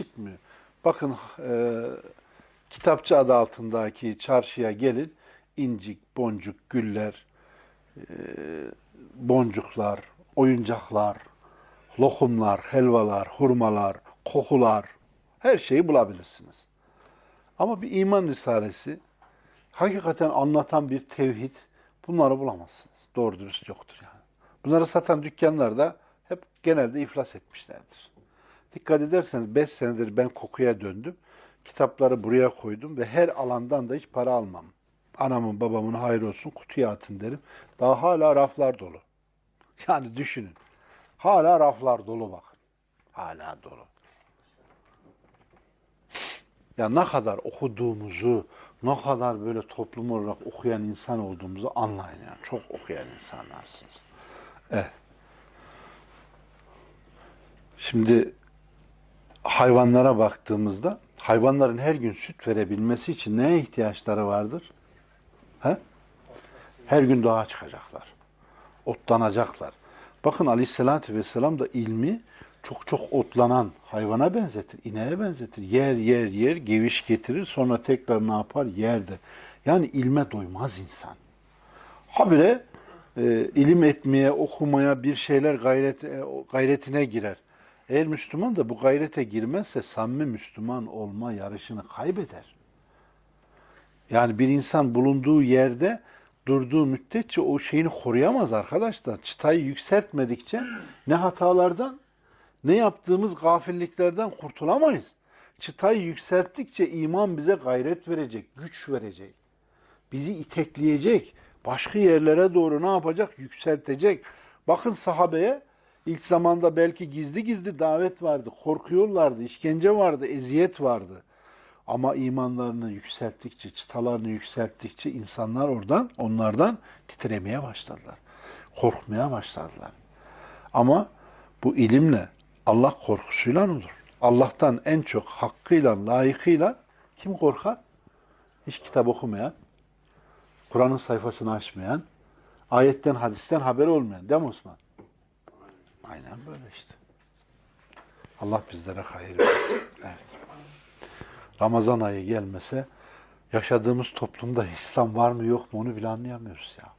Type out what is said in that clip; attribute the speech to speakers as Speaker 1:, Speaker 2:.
Speaker 1: çıkmıyor. Bakın e, kitapçı adı altındaki çarşıya gelin. incik, boncuk, güller, e, boncuklar, oyuncaklar, lokumlar, helvalar, hurmalar, kokular her şeyi bulabilirsiniz. Ama bir iman risalesi hakikaten anlatan bir tevhid bunları bulamazsınız. Doğru dürüst yoktur yani. Bunları satan dükkanlar da hep genelde iflas etmişlerdir. Dikkat ederseniz 5 senedir ben kokuya döndüm. Kitapları buraya koydum ve her alandan da hiç para almam. Anamın babamın hayır olsun kutuya atın derim. Daha hala raflar dolu. Yani düşünün. Hala raflar dolu bakın. Hala dolu. Ya ne kadar okuduğumuzu, ne kadar böyle toplum olarak okuyan insan olduğumuzu anlayın yani. Çok okuyan insanlarsınız. Evet. Şimdi hayvanlara baktığımızda hayvanların her gün süt verebilmesi için neye ihtiyaçları vardır? He? Her gün doğa çıkacaklar. Otlanacaklar. Bakın aleyhissalatü vesselam da ilmi çok çok otlanan hayvana benzetir, ineğe benzetir. Yer yer yer, geviş getirir, sonra tekrar ne yapar? Yerde. Yani ilme doymaz insan. Habire e, ilim etmeye, okumaya bir şeyler gayret, e, gayretine girer. Eğer Müslüman da bu gayrete girmezse samimi Müslüman olma yarışını kaybeder. Yani bir insan bulunduğu yerde durduğu müddetçe o şeyini koruyamaz arkadaşlar. Çıtayı yükseltmedikçe ne hatalardan ne yaptığımız gafilliklerden kurtulamayız. Çıtayı yükselttikçe iman bize gayret verecek, güç verecek. Bizi itekleyecek. Başka yerlere doğru ne yapacak? Yükseltecek. Bakın sahabeye ilk zamanda belki gizli gizli davet vardı. Korkuyorlardı, işkence vardı, eziyet vardı. Ama imanlarını yükselttikçe, çıtalarını yükselttikçe insanlar oradan, onlardan titremeye başladılar. Korkmaya başladılar. Ama bu ilimle, Allah korkusuyla olur. Allah'tan en çok hakkıyla, layıkıyla kim korkar? Hiç kitap okumayan, Kur'an'ın sayfasını açmayan, ayetten, hadisten haber olmayan. Değil mi Osman? Aynen böyle işte. Allah bizlere hayır versin. Evet. Ramazan ayı gelmese yaşadığımız toplumda İslam var mı yok mu onu bile anlayamıyoruz ya.